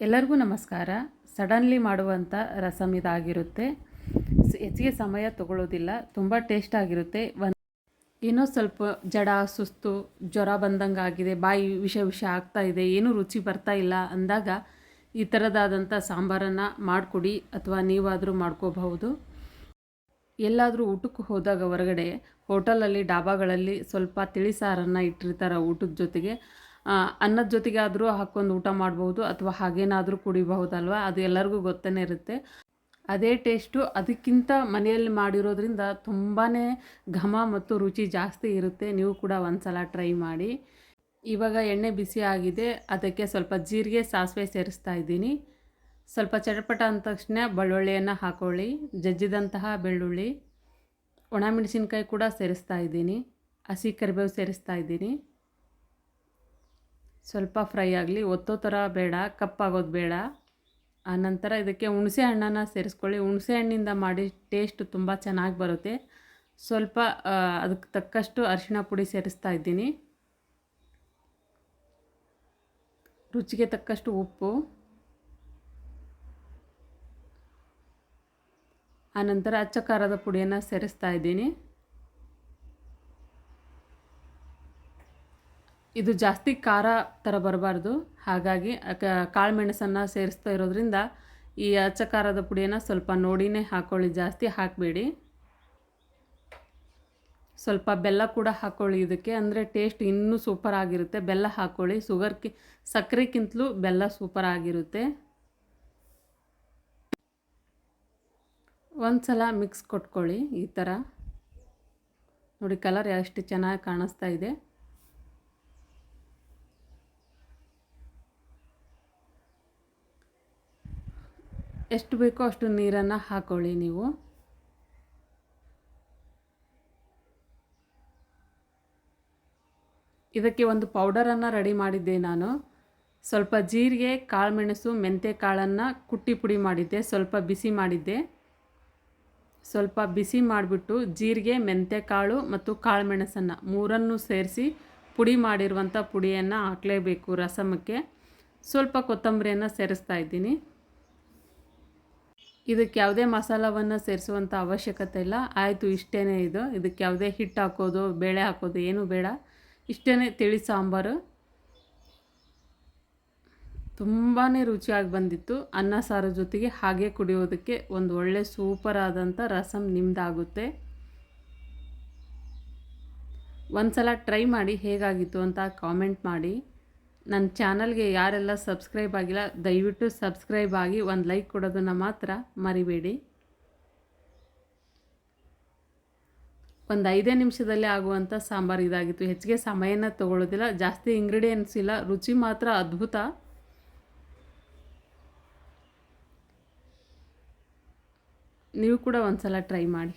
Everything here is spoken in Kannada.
ಎಲ್ಲರಿಗೂ ನಮಸ್ಕಾರ. ಸಡನ್ಲಿ ಮಾಡುವಂಥ ರಸಮ್ ಇದಾಗಿರುತ್ತೆ. ಹೆಚ್ಚಿಗೆ ಸಮಯ ತಗೊಳ್ಳೋದಿಲ್ಲ, ತುಂಬ ಟೇಸ್ಟ್ ಆಗಿರುತ್ತೆ. ಒಂದು ಏನೋ ಸ್ವಲ್ಪ ಜಡ, ಸುಸ್ತು, ಜ್ವರ ಬಂದಂಗೆ ಆಗಿದೆ ಬಾಯಿ ವಿಷ ವಿಷ ಆಗ್ತಾ ಇದೆ, ಏನೂ ರುಚಿ ಬರ್ತಾ ಇಲ್ಲ ಅಂದಾಗ ಈ ಥರದಾದಂಥ ಸಾಂಬಾರನ್ನು ಮಾಡಿಕೊಡಿ ಅಥವಾ ನೀವಾದರೂ ಮಾಡ್ಕೋಬಹುದು. ಎಲ್ಲಾದರೂ ಊಟಕ್ಕೆ ಹೋದಾಗ ಹೊರಗಡೆ ಹೋಟೆಲಲ್ಲಿ, ಡಾಬಾಗಳಲ್ಲಿ ಸ್ವಲ್ಪ ತಿಳಿಸಾರನ್ನು ಇಟ್ಟಿರ್ತಾರೆ ಊಟದ ಜೊತೆಗೆ. ಅನ್ನದ ಜೊತೆಗೆ ಆದರೂ ಹಾಕ್ಕೊಂಡು ಊಟ ಮಾಡ್ಬೋದು ಅಥವಾ ಹಾಗೇನಾದರೂ ಕುಡಿಬಹುದಲ್ವ? ಅದು ಎಲ್ಲರಿಗೂ ಗೊತ್ತೇ ಇರುತ್ತೆ. ಅದೇ ಟೇಸ್ಟು ಅದಕ್ಕಿಂತ ಮನೆಯಲ್ಲಿ ಮಾಡಿರೋದ್ರಿಂದ ತುಂಬಾ ಘಮ ಮತ್ತು ರುಚಿ ಜಾಸ್ತಿ ಇರುತ್ತೆ. ನೀವು ಕೂಡ ಒಂದ್ಸಲ ಟ್ರೈ ಮಾಡಿ. ಇವಾಗ ಎಣ್ಣೆ ಬಿಸಿ ಆಗಿದೆ. ಅದಕ್ಕೆ ಸ್ವಲ್ಪ ಜೀರಿಗೆ, ಸಾಸಿವೆ ಸೇರಿಸ್ತಾ ಇದ್ದೀನಿ. ಸ್ವಲ್ಪ ಚಟಪಟ ಅಂದ ತಕ್ಷಣ ಬೆಳ್ಳುಳ್ಳಿಯನ್ನು ಹಾಕೊಳ್ಳಿ. ಜಜ್ಜಿದಂತಹ ಬೆಳ್ಳುಳ್ಳಿ. ಒಣಮೆಣಸಿನ್ಕಾಯಿ ಕೂಡ ಸೇರಿಸ್ತಾ ಇದ್ದೀನಿ. ಹಸಿ ಕರಿಬೇವು ಸೇರಿಸ್ತಾ ಇದ್ದೀನಿ. ಸ್ವಲ್ಪ ಫ್ರೈ ಆಗಲಿ, ಒತ್ತೋ ಥರ ಬೇಡ ಕಪ್ಪಾಗೋದು ಬೇಡ. ಆನಂತರ ಇದಕ್ಕೆ ಹುಣಸೆ ಹಣ್ಣನ್ನು ಸೇರಿಸ್ಕೊಳ್ಳಿ. ಹುಣಸೆ ಹಣ್ಣಿಂದ ಮಾಡಿ ಟೇಸ್ಟ್ ತುಂಬ ಚೆನ್ನಾಗಿ ಬರುತ್ತೆ. ಸ್ವಲ್ಪ ಅದಕ್ಕೆ ತಕ್ಕಷ್ಟು ಅರಿಶಿಣ ಪುಡಿ ಸೇರಿಸ್ತಾ ಇದ್ದೀನಿ. ರುಚಿಗೆ ತಕ್ಕಷ್ಟು ಉಪ್ಪು. ಆನಂತರ ಅಚ್ಚ ಖಾರದ ಪುಡಿಯನ್ನು ಸೇರಿಸ್ತಾ ಇದ್ದೀನಿ. ಇದು ಜಾಸ್ತಿ ಖಾರ ಥರ ಬರಬಾರ್ದು. ಹಾಗಾಗಿ ಕಾಳು ಮೆಣಸನ್ನು ಸೇರಿಸ್ತಾ ಇರೋದ್ರಿಂದ ಈ ಅಚ್ಚ ಖಾರದ ಪುಡಿಯನ್ನು ಸ್ವಲ್ಪ ನೋಡಿನೇ ಹಾಕ್ಕೊಳ್ಳಿ ಜಾಸ್ತಿ ಹಾಕಬೇಡಿ. ಸ್ವಲ್ಪ ಬೆಲ್ಲ ಕೂಡ ಹಾಕ್ಕೊಳ್ಳಿ ಇದಕ್ಕೆ. ಅಂದರೆ ಟೇಸ್ಟ್ ಇನ್ನೂ ಸೂಪರ್ ಆಗಿರುತ್ತೆ. ಬೆಲ್ಲ ಹಾಕ್ಕೊಳ್ಳಿ ಶುಗರ್ಕಿ ಸಕ್ಕರೆಗಿಂತಲೂ ಬೆಲ್ಲ ಸೂಪರ್ ಆಗಿರುತ್ತೆ. ಒಂದು ಸಲ ಮಿಕ್ಸ್ ಕೊಟ್ಕೊಳ್ಳಿ ಈ ಥರ ನೋಡಿ, ಕಲರ್ ಎಷ್ಟು ಚೆನ್ನಾಗಿ ಕಾಣಿಸ್ತಾ ಇದೆ. ಎಷ್ಟು ಬೇಕೋ ಅಷ್ಟು ನೀರನ್ನು ಹಾಕೊಳ್ಳಿ ನೀವು. ಇದಕ್ಕೆ ಒಂದು ಪೌಡರನ್ನು ರೆಡಿ ಮಾಡಿದ್ದೆ ನಾನು. ಸ್ವಲ್ಪ ಜೀರಿಗೆ, ಕಾಳುಮೆಣಸು ಮೆಂತೆ ಕಾಳನ್ನು ಕುಟ್ಟಿ ಪುಡಿ ಮಾಡಿದ್ದೆ. ಸ್ವಲ್ಪ ಬಿಸಿ ಮಾಡಿದ್ದೆ. ಸ್ವಲ್ಪ ಬಿಸಿ ಮಾಡಿಬಿಟ್ಟು ಜೀರಿಗೆ ಮೆಂತೆ ಕಾಳು ಮತ್ತು ಕಾಳುಮೆಣಸನ್ನು ಮೂರನ್ನು ಸೇರಿಸಿ ಪುಡಿ ಮಾಡಿರುವಂಥ ಪುಡಿಯನ್ನು ಹಾಕಲೇಬೇಕು ರಸಮಕ್ಕೆ. ಸ್ವಲ್ಪ ಕೊತ್ತಂಬರಿಯನ್ನು ಸೇರಿಸ್ತಾ ಇದ್ದೀನಿ. ಇದಕ್ಕೆ ಯಾವುದೇ ಮಸಾಲವನ್ನು ಸೇರಿಸುವಂಥ ಅವಶ್ಯಕತೆ ಇಲ್ಲ. ಆಯಿತು ಇಷ್ಟೇ ಇದು. ಇದಕ್ಕೆ ಯಾವುದೇ ಹಿಟ್ಟು ಹಾಕೋದು, ಬೇಳೆ ಹಾಕೋದು ಏನೂ ಬೇಡ. ಇಷ್ಟೇ ತಿಳಿ ಸಾಂಬಾರು. ತುಂಬಾ ರುಚಿಯಾಗಿ ಬಂದಿತ್ತು. ಅನ್ನ, ಸಾರು ಜೊತೆಗೆ ಹಾಗೆ ಕುಡಿಯೋದಕ್ಕೆ ಒಂದು ಒಳ್ಳೆ ಸೂಪರ್ ಆದಂಥ ರಸಮ್ ನಿಮ್ಮದಾಗುತ್ತೆ ಒಂದು ಸಲ ಟ್ರೈ ಮಾಡಿ ಹೇಗಾಗಿತ್ತು ಅಂತ ಕಾಮೆಂಟ್ ಮಾಡಿ. ನನ್ನ ಚಾನಲ್ಗೆ ಯಾರೆಲ್ಲ ಸಬ್ಸ್ಕ್ರೈಬ್ ಆಗಿಲ್ಲ, ದಯವಿಟ್ಟು ಸಬ್ಸ್ಕ್ರೈಬ್ ಆಗಿ ಒಂದು ಲೈಕ್ ಕೊಡೋದನ್ನು ಮಾತ್ರ ಮರಿಬೇಡಿ. ಒಂದು ಐದೇ ನಿಮಿಷದಲ್ಲಿ ಆಗುವಂಥ ಸಾಂಬಾರು ಇದಾಗಿತ್ತು. ಹೆಚ್ಚಿಗೆ ಸಮಯನ ತಗೊಳ್ಳೋದಿಲ್ಲ, ಜಾಸ್ತಿ ಇಂಗ್ರೀಡಿಯೆಂಟ್ಸ್ ಇಲ್ಲ, ರುಚಿ ಮಾತ್ರ ಅದ್ಭುತ. ನೀವು ಕೂಡ ಒಂದು ಸಲ ಟ್ರೈ ಮಾಡಿ.